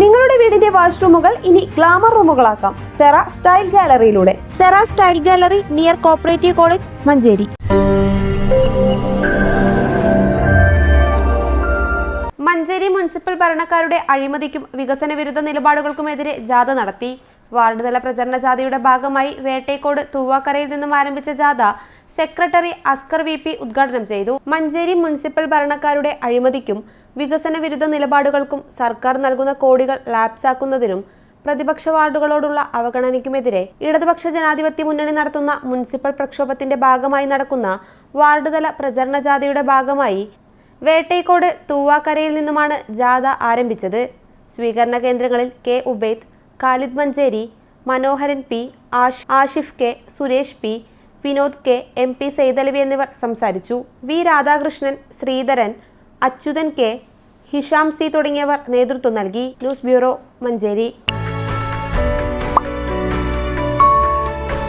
നിങ്ങളുടെ വീടിന്റെ വാഷ്റൂമുകൾ ഇനി ഗ്ലാമർ റൂമുകളാക്കാം. Sera style ഗാലറിയിലൂടെ. Sera style gallery near cooperative college Manjeri. Manjeri municipal ഭരണക്കാരുടെ അഴിമതിക്കും വികസന വിരുദ്ധ നിലപാടുകൾക്കുമെതിരെ ജാഥ നടത്തി. വാർഡ് തല പ്രചരണ ജാഥയുടെ ഭാഗമായി വേട്ടേക്കോട് തൂവാക്കരയിൽ നിന്നും ആരംഭിച്ച ജാഥ സെക്രട്ടറി അസ്കർ വി പി ഉദ്ഘാടനം ചെയ്തു. മഞ്ചേരി മുനിസിപ്പൽ ഭരണക്കാരുടെ അഴിമതിക്കും വികസന വിരുദ്ധ നിലപാടുകൾക്കും സർക്കാർ നൽകുന്ന കോടികൾ ലാപ്സാക്കുന്നതിനും പ്രതിപക്ഷ വാർഡുകളോടുള്ള അവഗണനയ്ക്കുമെതിരെ ഇടതുപക്ഷ ജനാധിപത്യ മുന്നണി നടത്തുന്ന മുനിസിപ്പൽ പ്രക്ഷോഭത്തിന്റെ ഭാഗമായി നടക്കുന്ന വാർഡ് തല പ്രചരണ ജാഥയുടെ ഭാഗമായി വേട്ടേക്കോട് തൂവാക്കരയിൽ നിന്നുമാണ് ജാഥ ആരംഭിച്ചത്. സ്വീകരണ കേന്ദ്രങ്ങളിൽ K. Ubaid Khalid Manjeri Manoharan P ash Ashif K Suresh P Vinod K M P Saithalavi എന്നിവർ സംസാരിച്ചു. V Radhakrishnan Sreedharan Achuthan K Hisham C തുടങ്ങിയവർ നേതൃത്വം നൽകി. News bureau Manjeri.